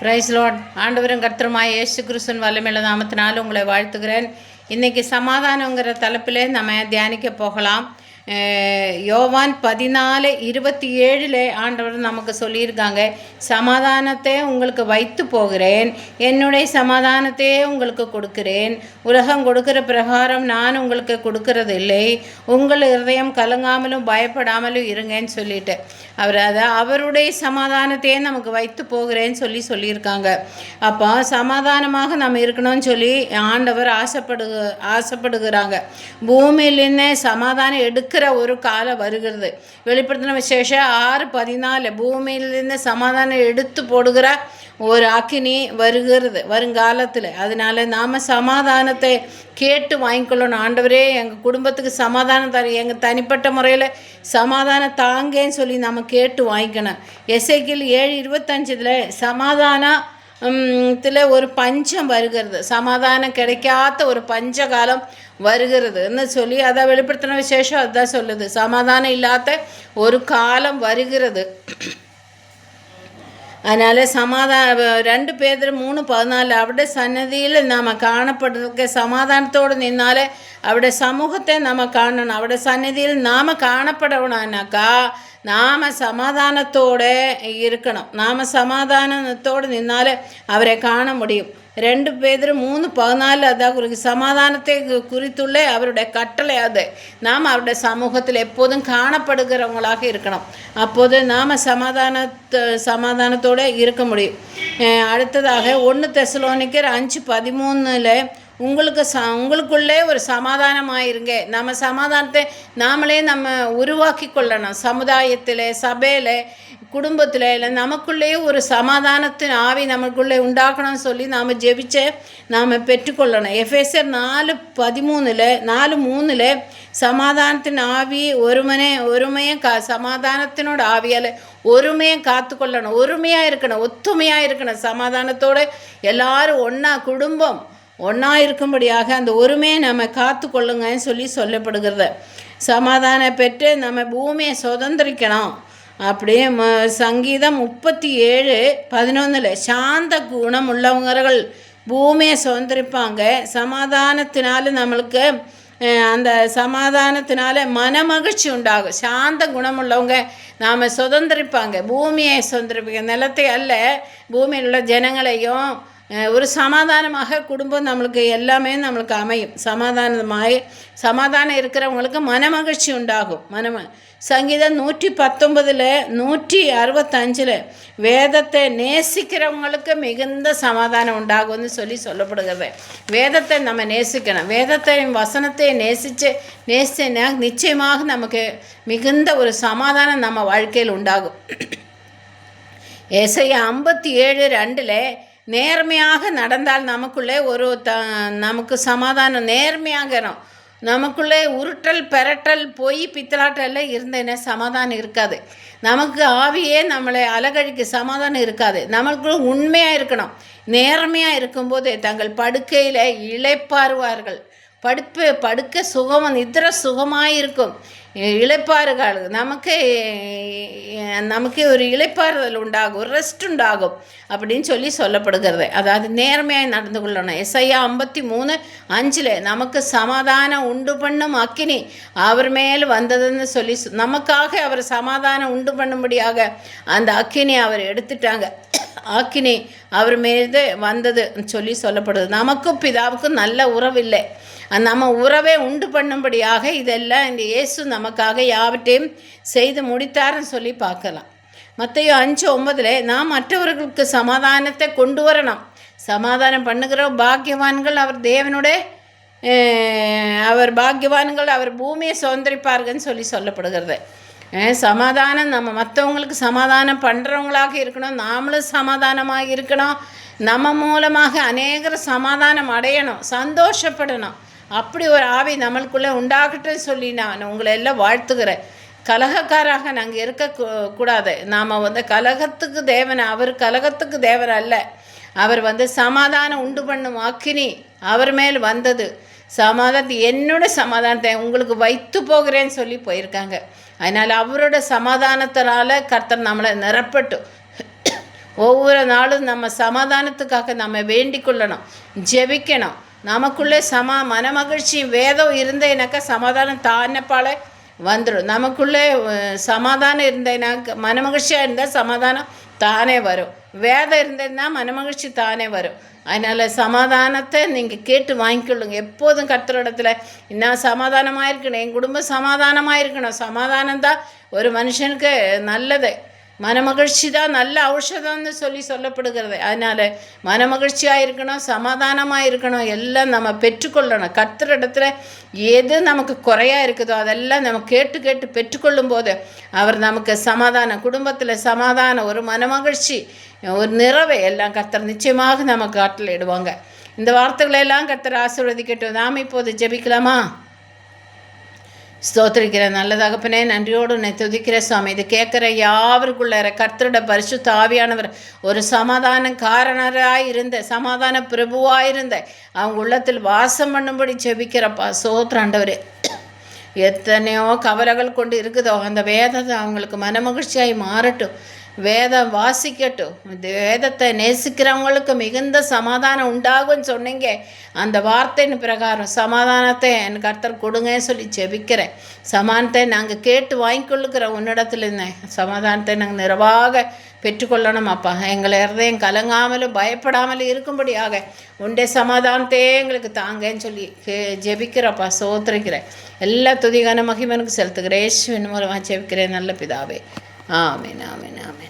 Price Lord ஆண்டவரும் கர்த்தருமாய் ஏசு கிருஷ்ணன் வல்லமையுள்ள நாமத்தினால் உங்களை வாழ்த்துகிறேன். இன்றைக்கி சமாதானங்கிற தலைப்பிலே நம்ம தியானிக்க போகலாம். யோவான் பதினாலு இருபத்தி ஏழில் ஆண்டவர் நமக்கு சொல்லியிருக்காங்க சமாதானத்தை உங்களுக்கு வைத்து போகிறேன் என்னுடைய சமாதானத்தையே உங்களுக்கு கொடுக்கிறேன். உலகம் கொடுக்கிற பிரகாரம் நான் உங்களுக்கு கொடுக்கறது இல்லை உங்கள் இருதயம் கலங்காமலும் பயப்படாமலும் இருங்கன்னு சொல்லிட்டு. அவர் அதை அவருடைய சமாதானத்தையே நமக்கு வைத்து போகிறேன்னு சொல்லி சொல்லியிருக்காங்க. அப்போ சமாதானமாக நம்ம இருக்கணும்னு சொல்லி ஆண்டவர் ஆசைப்படு ஆசைப்படுகிறாங்க. பூமியிலிருந்து சமாதானம் எடுக்க இருக்கிற ஒரு காலம் வருகிறது. வெளிப்படுத்தின விசேஷம் ஆறு பதினாலு பூமியிலிருந்து சமாதானம் எடுத்து போடுகிற ஒரு அக்கினி வருகிறது வருங்காலத்தில். அதனால நாம் சமாதானத்தை கேட்டு வாங்கிக்கொள்ளணும். ஆண்டவரே எங்கள் குடும்பத்துக்கு சமாதானம் தர எங்கள் தனிப்பட்ட முறையில் சமாதானம் தாங்கன்னு சொல்லி நம்ம கேட்டு வாங்கிக்கணும். எஸ்ஐக்கில் ஏழு இருபத்தஞ்சில் சமாதானம் த்தில் ஒரு பஞ்சம் வருகிறது. சமாதானம் கிடைக்காத ஒரு பஞ்ச காலம் வருகிறதுன்னு சொல்லி அதை வெளிப்படுத்தின விசேஷம் அதுதான் சொல்லுது சமாதானம் இல்லாத ஒரு காலம் வருகிறது അതിനാൽ സമാധാന രണ്ട് പേര് മൂന്ന് പതിനാല് അവിടെ സന്നദ്ധിയിൽ നാം കാണപ്പെടുക സമാധാനത്തോട് നിന്നാലേ അവിടെ സമൂഹത്തെ നാം കാണണം. അവിടെ സന്നിധിയിൽ നാം കാണപ്പെടണമെന്നാക്കാ നാമ സമാധാനത്തോടെ ഇരിക്കണം. നാമ സമാധാനത്തോടെ നിന്നാൽ അവരെ കാണാൻ മുടിയും. ரெண்டு பேர் மூணு பதினாலு அதான் குறி சமாதானத்தை கு- குறித்துள்ள அவருடைய கட்டளை அது. நாம் அவருடைய சமூகத்தில் எப்போதும் காணப்படுகிறவங்களாக இருக்கணும். அப்போது நாம் சமாதானத்த சமாதானத்தோடு இருக்க முடியும். அடுத்ததாக ஒன்று தெசலோனிக்கர் அஞ்சு பதிமூணில் உங்களுக்கு ச உங்களுக்குள்ளே ஒரு சமாதானமாயிருங்க. நம்ம சமாதானத்தை நாமளே நம்ம உருவாக்கி கொள்ளணும். சமுதாயத்தில் சபையில் குடும்பத்தில் இல்லை நமக்குள்ளேயே ஒரு சமாதானத்தின் ஆவி நமக்குள்ளே உண்டாக்கணும்னு சொல்லி நாம் ஜெபிச்ச நாம் பெற்றுக்கொள்ளணும். எஃப்எஸ்ஆர் நாலு பதிமூணில் நாலு மூணில் சமாதானத்தின் ஆவி ஒருமனே ஒருமையை கா சமாதானத்தினோட ஆவியால் ஒருமையை காத்துக்கொள்ளணும். ஒருமையாக இருக்கணும் ஒத்துமையாக இருக்கணும். சமாதானத்தோடு எல்லாரும் ஒன்றா குடும்பம் ஒன்றா இருக்கும்படியாக அந்த ஒருமையை நம்ம காத்து கொள்ளுங்கன்னு சொல்லி சொல்லப்படுகிறது. சமாதானம் பெற்று நம்ம பூமியை சுதந்திரிக்கணும். அப்படியே ம சங்கீதம் முப்பத்தி ஏழு பதினொன்றில் சாந்த குணம் உள்ளவங்கர்கள் பூமியை சுதந்திரிப்பாங்க. சமாதானத்தினால நம்மளுக்கு அந்த சமாதானத்தினால மனமகிழ்ச்சி உண்டாகும். சாந்த குணமுள்ளவங்க நாம் சுதந்திரிப்பாங்க. பூமியை சுதந்திரிப்பாங்க நிலத்தை அல்ல பூமியில் உள்ள ஜனங்களையும் ஒரு சமாதானமாக குடும்பம் நம்மளுக்கு எல்லாமே நம்மளுக்கு அமையும். சமாதானமாய் சமாதானம் இருக்கிறவங்களுக்கு மனமகிழ்ச்சி உண்டாகும். மனம சங்கீதம் நூற்றி பத்தொன்பதில் நூற்றி அறுபத்தஞ்சில் வேதத்தை நேசிக்கிறவங்களுக்கு மிகுந்த சமாதானம் உண்டாகும்னு சொல்லி சொல்லப்படுகிறது. வேதத்தை நம்ம நேசிக்கணும். வேதத்தை வசனத்தை நேசித்து நேசினா நிச்சயமாக நமக்கு மிகுந்த ஒரு சமாதானம் நம்ம வாழ்க்கையில் உண்டாகும். ஏசையா ஐம்பத்தி ஏழு ரெண்டில் நேர்மையாக நடந்தால் நமக்குள்ளே ஒரு த நமக்கு சமாதானம். நேர்மையாகணும். நமக்குள்ளே உருட்டல் பெரட்டல் போய் பித்தலாட்டல் இருந்தேன்னா சமாதானம் இருக்காது. நமக்கு ஆவியே நம்மளை அலகழிக்கு சமாதானம் இருக்காது. நமக்கு உண்மையாக இருக்கணும். நேர்மையாக இருக்கும்போது தங்கள் படுக்கையில் இழைப்பாருவார்கள் படுப்பு படுக்க சுகம் நித்திர சுகமாக இருக்கும் இளைப்பாறுகள் நமக்கு நமக்கு ஒரு இழைப்பாறுதல் உண்டாகும் ஒரு ரெஸ்ட் உண்டாகும் அப்படின்னு சொல்லி சொல்லப்படுகிறது. அதாவது நேர்மையாக நடந்து கொள்ளணும். எஸ்ஐயா ஐம்பத்தி மூணு அஞ்சில் நமக்கு சமாதானம் உண்டு பண்ணும் அக்கினி அவர் மேல் வந்ததுன்னு சொல்லி நமக்காக அவர் சமாதானம் உண்டு பண்ணும்படியாக அந்த அக்கினி அவர் எடுத்துட்டாங்க. அக்கினி அவர் மீது வந்தது சொல்லி சொல்லப்படுது. நமக்கும் பிதாவுக்கும் நல்ல உறவில்லை நம்ம உறவே உண்டு பண்ணும்படியாக இதெல்லாம் இந்த இயேசு நமக்காக யாவற்றையும் செய்து முடித்தாருன்னு சொல்லி பார்க்கலாம். மற்றையோ அஞ்சு ஒன்பதில் நாம் மற்றவர்களுக்கு சமாதானத்தை கொண்டு வரணும். சமாதானம் பண்ணுகிற பாக்கியவான்கள் அவர் தேவனுடைய அவர் பாக்கியவான்கள் அவர் பூமியை சுதந்திரிப்பார்கள்னு சொல்லி சொல்லப்படுகிறது. சமாதானம் நம்ம மற்றவங்களுக்கு சமாதானம் பண்ணுறவங்களாக இருக்கணும். நாமளும் சமாதானமாக இருக்கணும். நம்ம மூலமாக அநேகர் சமாதானம் அடையணும். சந்தோஷப்படணும். அப்படி ஒரு ஆவி நம்மளுக்குள்ளே உண்டாகட்டும் சொல்லி நான் உங்களை எல்லாம் வாழ்த்துக்கிறேன் கலகக்காராக நாங்கள் இருக்க கூடாது. நாம் வந்து கலகத்துக்கு தேவன் அவர் கலகத்துக்கு தேவர் அல்ல. அவர் வந்து சமாதானம் உண்டு பண்ணும் அக்கினி அவர் மேல் வந்தது. சமாதானத்தை என்னோட சமாதானத்தை உங்களுக்கு வைத்து போகிறேன்னு சொல்லி போயிருக்காங்க. அதனால் அவரோட சமாதானத்தினால கர்த்தர் நம்மளை நிரப்பட்டும் ஒவ்வொரு நாளும் நம்ம சமாதானத்துக்காக நம்ம வேண்டிக் கொள்ளணும் ஜெபிக்கணும். நமக்குள்ளே சமா மனமகிழ்ச்சி வேதம் இருந்தேனாக்கா சமாதானம் தானப்பாலே வந்துடும் நமக்குள்ளே சமாதானம் இருந்தேனாக்க மனமகிழ்ச்சியாக இருந்தால் சமாதானம் தானே வரும். வேதம் இருந்ததுன்னா மனமகிழ்ச்சி தானே வரும். அதனால் சமாதானத்தை நீங்கள் கேட்டு வாங்கிக்கொள்ளுங்க. எப்போதும் கர்த்தரிடத்துல இன்னும் சமாதானமாக இருக்கணும் என் குடும்பம் சமாதானமாக இருக்கணும் சமாதானம் தான் ஒரு மனுஷனுக்கு நல்லது. மனமகிழ்ச்சி தான் நல்ல ஔஷதம்னு சொல்லி சொல்லப்படுகிறது. அதனால் மனமகிழ்ச்சியாக இருக்கணும் சமாதானமாக இருக்கணும் எல்லாம் நம்ம பெற்றுக்கொள்ளணும். கத்துற இடத்துல எது நமக்கு குறையாக இருக்குதோ அதெல்லாம் நம்ம கேட்டு கேட்டு பெற்றுக்கொள்ளும் போது அவர் நமக்கு சமாதானம் குடும்பத்தில் சமாதானம் ஒரு மனமகிழ்ச்சி ஒரு நிறைவை எல்லாம் கத்தர் நிச்சயமாக நமக்கு காட்டலிடுவாங்க இந்த வார்த்தைகளெல்லாம் கத்தர் ஆசீர்வதிக்கட்டும். நாம் இப்போது ஜெபிக்கலாமா? ஸ்தோத்திரிக்கிற நல்ல தகப்பனே நன்றியோடு உன்னை துதிக்கிற சுவாமி. இது கேட்குற யாவருக்குள்ள கர்த்தரோட பரிசு தாவியானவர் ஒரு சமாதான காரணராக இருந்த சமாதான பிரபுவாக இருந்த அவங்க உள்ளத்தில் வாசம் பண்ணும்படி செபிக்கிறப்பா சோத்ராண்டவர் எத்தனையோ கவலைகள் கொண்டு இருக்குதோ அந்த வேதத்தை அவங்களுக்கு மனமகிழ்ச்சியாய் மாறட்டும். வேதம் வாசிக்கட்டும். வேதத்தை நேசிக்கிறவங்களுக்கு மிகுந்த சமாதானம் உண்டாகும்னு சொன்னீங்க. அந்த வார்த்தையின் பிரகாரம் சமாதானத்தை என் கர்த்தர் கொடுங்கன்னு சொல்லி செபிக்கிறேன் சமாதானத்தை நாங்கள் கேட்டு வாங்கிக்கொள்ளுக்கிறோம் உன்னிடத்துலேருந்தேன் சமாதானத்தை நாங்கள் நிறைவாக பெற்றுக்கொள்ளணும் அப்பா. எங்களை இருதயம் கலங்காமலும் பயப்படாமலும் இருக்கும்படியாக உண்டே சமாதானத்தையே எங்களுக்கு தாங்கன்னு சொல்லி கே- ஜெபிக்கிறப்பா சோத்திரிக்கிறேன். எல்லா துதிகான மகிமனுக்கு செலுத்துகிறேன். இயேசுவின் மூலமாக ஜெபிக்கிறேன். நல்ல பிதாவே. ஆமீன் ஆமீன் ஆமீன்.